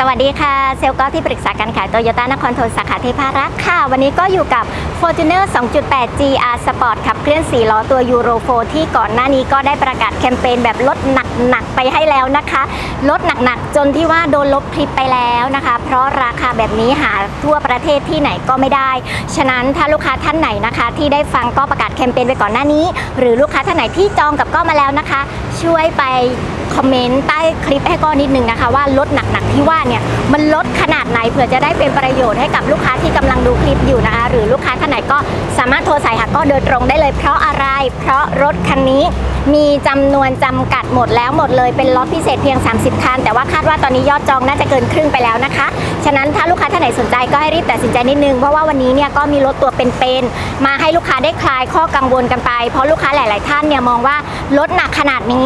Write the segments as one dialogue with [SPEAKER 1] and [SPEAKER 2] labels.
[SPEAKER 1] สวัสดีค่ะ เซลล์ก็ที่ปรึกษาการขายโตโยต้านครทนสาขาเทพารักษ์ค่ะ วันนี้ก็อยู่กับ Fortuner 2.8 GR Sport ขับเคลื่อน 4 ล้อตัว Euro 4 ที่ก่อนหน้านี้ก็ได้ประกาศแคมเปญแบบลดหนัก ๆ ไปให้แล้วนะคะลดหนัก ๆ จนที่ว่าโดนลบคลิปไปแล้วนะคะ เพราะราคาแบบนี้หาทั่วประเทศที่ไหนก็ไม่ได้ ฉะนั้นถ้าลูกค้าท่านไหนนะคะ ที่ได้ฟังก็ประกาศแคมเปญไปก่อนหน้านี้ หรือลูกค้าท่านไหนที่จองกับก็มาแล้วนะคะ ช่วยไปคอมเมนต์ใต้คลิปให้ก้อนนิดนึงนะคะ ว่าลดหนักๆที่ว่าเนี่ยมันลดขนาดไหนเผื่อจะได้เป็นประโยชน์ให้กับลูกค้าที่กำลังดูคลิปอยู่นะคะ หรือลูกค้าท่านไหนก็สามารถโทรสายหาก็โดยตรงได้เลย เพราะอะไร เพราะรถคันนี้มีจำนวนจำกัดหมดแล้วหมดเลยเป็นล็อตพิเศษเพียง 30 คัน แต่ว่าคาดว่าตอนนี้ยอดจองน่าจะเกินครึ่งไปแล้วนะคะ ฉะนั้นถ้าลูกค้าท่านไหนสนใจก็ให้รีบตัดสินใจนิดนึง เพราะว่าวันนี้เนี่ยก็มีรถตัวเป็นๆมาให้ลูกค้าได้คลายข้อกังวลกันไป เพราะลูกค้าหลาย ๆ ท่านเนี่ยมองว่ารถหนักขนาดนี้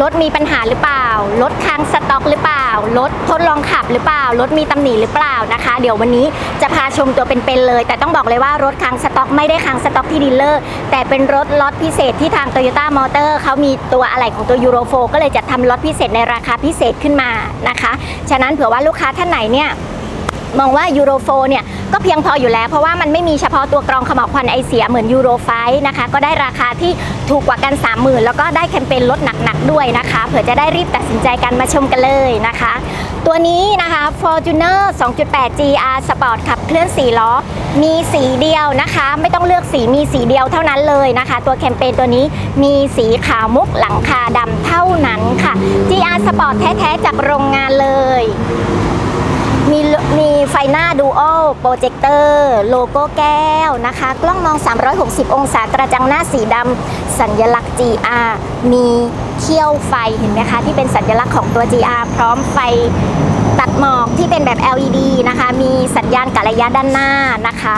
[SPEAKER 1] รถมีปัญหาหรือเปล่ารถค้างสต็อกหรือเปล่ารถทดลองขับหรือเปล่ารถมีตำหนิหรือเปล่านะคะ เดี๋ยววันนี้จะพาชมตัวเป็นๆเลย แต่ต้องบอกเลยว่ารถค้างสต็อกไม่ได้ค้างสต็อกที่ดีลเลอร์แต่เป็นรถล็อตพิเศษที่ทาง Toyota Motor เขามีตัวอะไหล่ของตัว Euro 4ก็เลยจะทำล็อตพิเศษในราคาพิเศษขึ้นมานะคะ ฉะนั้นเผื่อว่าลูกค้าท่านไหนเนี่ยมองว่ายูโรโฟเนี่ย ก็เพียงพออยู่แล้ว เพราะว่ามันไม่มีเฉพาะตัวกรองขม่าวควันไอเสียเหมือนยูโรไฟนะคะ ก็ได้ราคาที่ถูกกว่ากัน 30,000 แล้วก็ได้แคมเปญลดหนักๆด้วยนะคะ เผื่อจะได้รีบตัดสินใจกันมาชมกันเลยนะคะ ตัวนี้นะคะ Fortuner 2.8 GR Sport ขับเคลื่อน4ล้อมีสีเดียวนะคะ ไม่ต้องเลือกสีมีสีเดียวเท่านั้นเลยนะคะ ตัวแคมเปญตัวนี้มีสีขาวมุกหลังคาดำเท่านั้นค่ะ GR Sport แท้ๆจากโรงงานเลย มีมีไฟหน้าดูโอโปรเจคเตอร์โลโก้แก้วนะคะ กล้องมอง 360 องศากระจังหน้าสีดำสัญลักษณ์ GR มีเขี้ยวไฟเห็นไหมคะ ที่เป็นสัญลักษณ์ของตัว GR พร้อมไฟตัดหมอกที่เป็นแบบ LED นะคะ มีสัญญาณกะระยะด้านหน้านะคะ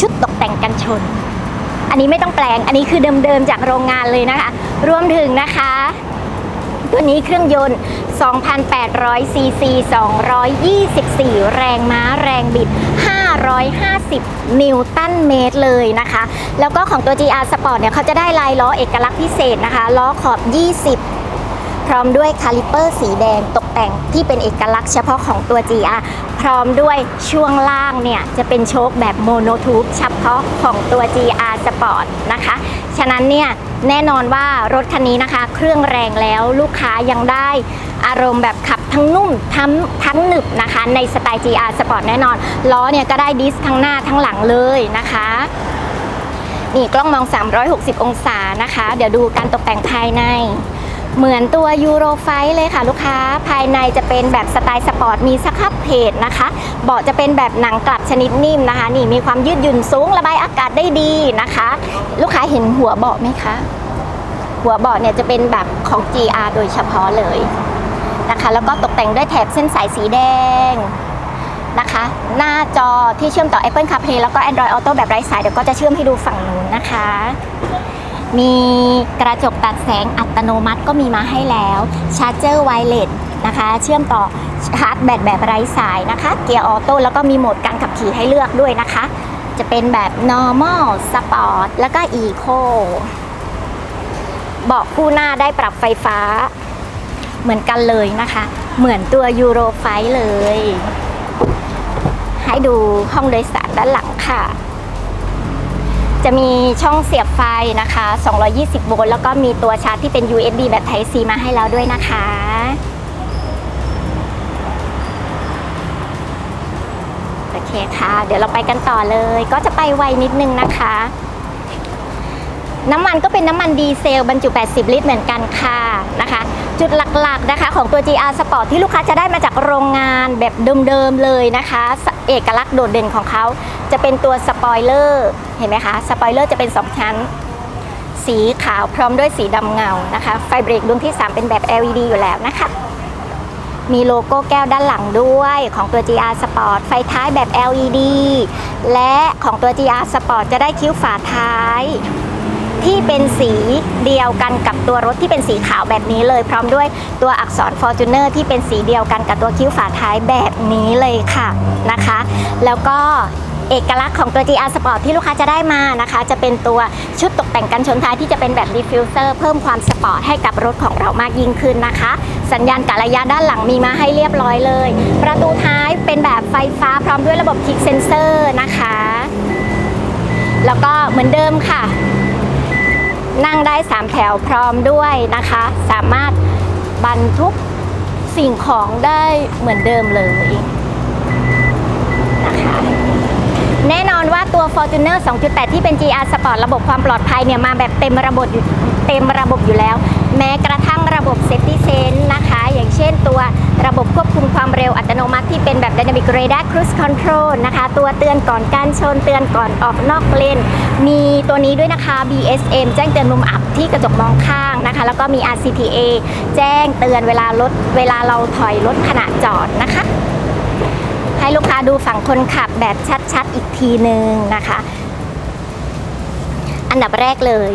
[SPEAKER 1] ชุดตกแต่งกันชน อันนี้ไม่ต้องแปลง อันนี้คือเดิมๆจากโรงงานเลยนะคะ รวมถึงนะคะ ตัวนี้เครื่องยนต์ 2,800 ซีซี 224 แรงม้าแรงบิด 550 นิวตันเมตรเลยนะคะ แล้วก็ของตัว GR Sport เนี่ยเขาจะได้ลายล้อเอกลักษณ์พิเศษนะคะ ล้อขอบ 20พร้อมด้วยคาลิเปอร์สีแดงตกแต่งที่เป็นเอกลักษณ์เฉพาะของตัว GR พร้อมด้วยช่วงล่างเนี่ยจะเป็นโชคแบบโมโนทูบเฉพาะของตัว GR Sport นะคะ ฉะนั้นเนี่ยแน่นอนว่ารถคันนี้นะคะ เครื่องแรงแล้วลูกค้ายังได้อารมณ์แบบขับทั้งนุ่มทั้งทั้งหนึบนะคะ ในสไตล์ GR Sport แน่นอนล้อเนี่ยก็ได้ดิสทั้งหน้าทั้งหลังเลยนะคะนี่กล้องมอง 360 องศานะคะ เดี๋ยวดูการตกแต่งภายใน เหมือนตัวยูโรไฟเลยค่ะลูกค้า ภายในจะเป็นแบบสไตล์สปอร์ต มีสครับเพจนะคะ เบาะจะเป็นแบบหนังกลับชนิดนิ่มนะคะ นี่มีความยืดหยุ่นสูงระบายอากาศได้ดีนะคะ ลูกค้าเห็นหัวเบาะไหมคะ หัวเบาะเนี่ยจะเป็นแบบของ GR โดยเฉพาะเลยนะคะ แล้วก็ตกแต่งด้วยแถบเส้นสายสีแดงนะคะ หน้าจอที่เชื่อมต่อ Apple CarPlay แล้วก็ Android Auto แบบไร้สายเดี๋ยวก็จะเชื่อมให้ดูฝั่งนู้นนะคะ มีกระจกตัดแสงอัตโนมัติก็มีมาให้แล้ว ชาร์จเจอร์ไวเลสนะคะ เชื่อมต่อชาร์จแบตแบบไร้สายนะคะ เกียร์ออโต้แล้วก็มีโหมดการขับขี่ให้เลือกด้วยนะคะ จะเป็นแบบ normal sport แล้วก็ eco เบาะคู่หน้าได้ปรับไฟฟ้าเหมือนกันเลยนะคะ เหมือนตัวยูโรไฟเลย ให้ดูห้องโดยสารด้านหลังค่ะ จะมีช่องเสียบไฟนะคะ 220 โวลต์แล้วก็มีตัวชาร์จที่เป็น USB แบบ Type C มาให้แล้วด้วยนะคะ โอเคค่ะ เดี๋ยวเราไปกันต่อเลย ก็จะไปไวนิดนึงนะคะ น้ำมันก็เป็นน้ำมันดีเซลบรรจุ 80 ลิตรเหมือนกันค่ะนะคะ จุดหลักๆนะคะของตัว GR Sport ที่ลูกค้าจะได้มาจากโรงงานแบบเดิมๆเลยนะคะ เอกลักษณ์โดดเด่นของเขาจะเป็นตัวสปอยเลอร์เห็นไหมคะสปอยเลอร์จะเป็น 2 ชั้น สีขาวพร้อมด้วยสีดำเงานะคะ ไฟเบรกดวงที่ 3 เป็นแบบ LED อยู่แล้วนะคะ มีโลโก้แก้วด้านหลังด้วยของตัว GR Sport ไฟท้ายแบบ LED และของตัว GR Sport จะได้คิ้วฝาท้าย ที่เป็นสีเดียวกันกับตัวรถที่เป็นสีขาวแบบนี้เลย พร้อมด้วยตัวอักษร Fortuner ที่เป็นสีเดียวกันกับตัวคิ้วฝาท้ายแบบนี้เลยค่ะนะคะ แล้วก็เอกลักษณ์ของตัว GR Sport ที่ลูกค้าจะได้มานะคะ จะเป็นตัวชุดตกแต่งกันชนท้ายที่จะเป็นแบบดิฟฟิวเซอร์เพิ่มความสปอร์ตให้กับรถของเรามากยิ่งขึ้นนะคะ สัญญาณกะระยะด้านหลังมีมาให้เรียบร้อยเลย ประตูท้ายเป็นแบบไฟฟ้าพร้อมด้วยระบบคิกเซนเซอร์นะคะ แล้วก็เหมือนเดิมค่ะ นั่งได้ 3 แถวพร้อมด้วยนะคะ สามารถบรรทุกสิ่งของได้เหมือนเดิมเลยนะคะแน่นอนว่าตัว Fortuner 2.8 ที่เป็น GR Sport ระบบความปลอดภัยเนี่ยมาแบบเต็มระบบเต็มระบบอยู่แล้ว แม้กระทั่งระบบ Safety Sense นะคะ ช่นตัวระบบควบคุมความเร็วอัตโนมัติที่เป็นแบบ Dynamic Radar Cruise Control นะคะ ตัวเตือนก่อนการชนเตือนก่อนออกนอกเลน มีตัวนี้ด้วยนะคะ BSM แจ้งเตือนมุมอับที่กระจกมองข้างนะคะ แล้วก็มี RCTA แจ้งเตือนเวลารถเวลาเราถอยรถขณะจอดนะคะ ให้ลูกค้าดูฝั่งคนขับแบบชัดๆ อีกทีหนึ่งนะคะ อันดับแรกเลย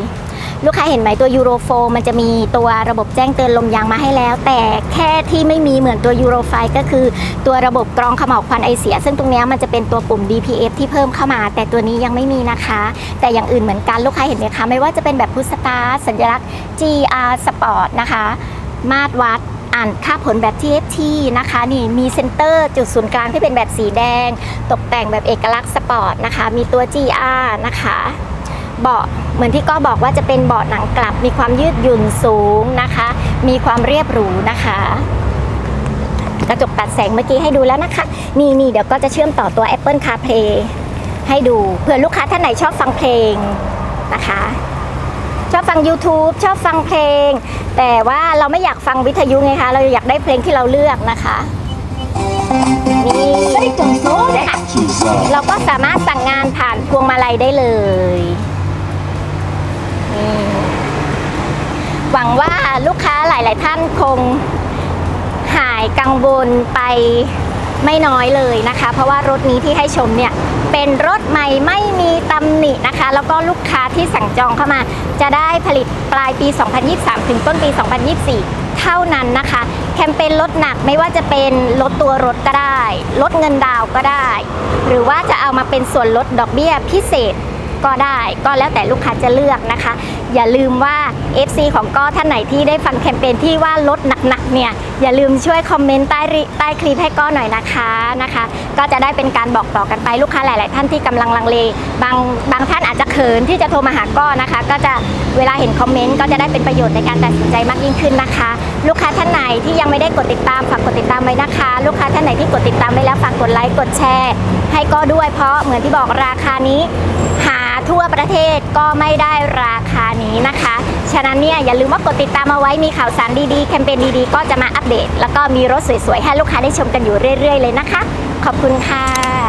[SPEAKER 1] ลูกค้าเห็นไหมตัวยูโรโฟมันจะมีตัวระบบแจ้งเตือนลมยางมาให้แล้ว แต่แค่ที่ไม่มีเหมือนตัวยูโรไฟก็คือตัวระบบกรองขม่าวควันไอเสีย ซึ่งตรงนี้มันจะเป็นตัวปุ่ม DPF ที่เพิ่มเข้ามา แต่ตัวนี้ยังไม่มีนะคะ แต่อย่างอื่นเหมือนกันลูกค้าเห็นไหมคะ ไม่ว่าจะเป็นแบบพุสตาร์สัญลักษณ์ GR Sport นะคะ มาตรวัดอ่านค่าผลแบบ TFT นะคะนี่มีเซนเตอร์จุดศูนย์กลางที่เป็นแบบสีแดง ตกแต่งแบบเอกลักษณ์สปอร์ตนะคะ มีตัว GR นะคะ เบาะเหมือนที่ก็บอกว่าจะเป็นเบาะหนังกลับ มีความยืดหยุ่นสูงนะคะ มีความเรียบหรูนะคะ กระจกตัดแสงเมื่อกี้ให้ดูแล้วนะคะ นี่นี่เดี๋ยวก็จะเชื่อมต่อตัว Apple CarPlay ให้ดูเผื่อลูกค้าท่านไหนชอบฟังเพลงนะคะ ชอบฟัง YouTube ชอบฟังเพลง แต่ว่าเราไม่อยากฟังวิทยุไงคะ เราอยากได้เพลงที่เราเลือกนะคะนี่นะคะเราก็สามารถสั่งงานผ่านพวงมาลัยได้เลย หวังว่าลูกค้าหลาย ๆ ท่านคงหายกังวลไปไม่น้อยเลยนะคะ เพราะว่ารถนี้ที่ให้ชมเนี่ยเป็นรถใหม่ไม่มีตำหนินะคะ แล้วก็ลูกค้าที่สั่งจองเข้ามา จะได้ผลิตปลายปี 2023 ถึงต้นปี 2024 เท่านั้นนะคะ แคมเปญลดหนักไม่ว่าจะเป็นลดตัวรถก็ได้ ลดเงินดาวก็ได้ หรือว่าจะเอามาเป็นส่วนลดดอกเบี้ยพิเศษก็ได้ ก็แล้วแต่ลูกค้าจะเลือกนะคะ อย่าลืมว่า FC ของก้อท่านไหนที่ได้ฟังแคมเปญที่ว่าลดหนักๆเนี่ยอย่าลืมช่วยคอมเมนต์ใต้ใต้คลิปให้ก้อหน่อยนะคะนะคะ ก็จะได้เป็นการบอกต่อกันไปลูกค้าหลาย ๆ ท่านที่กำลังลังเล บางบางท่านอาจจะเขินที่จะโทรมาหาก้อนะคะ ก็จะเวลาเห็นคอมเมนต์ก็จะได้เป็นประโยชน์ในการตัดสินใจมากยิ่งขึ้นนะคะ ลูกค้าท่านไหนที่ยังไม่ได้กดติดตามฝากกดติดตามไว้นะคะ ลูกค้าท่านไหนที่กดติดตามไว้แล้วฝากกดไลค์กดแชร์ ให้ก็ด้วยเพราะเหมือนที่บอกราคานี้หา ทั่วประเทศก็ไม่ได้ราคานี้นะคะ ฉะนั้นเนี่ยอย่าลืมว่ากดติดตามเอาไว้มีข่าวสารดีๆ แคมเปญดีๆ ก็จะมาอัปเดต แล้วก็มีรถสวยๆ ให้ลูกค้าได้ชมกันอยู่เรื่อยๆ เลยนะคะ ขอบคุณค่ะ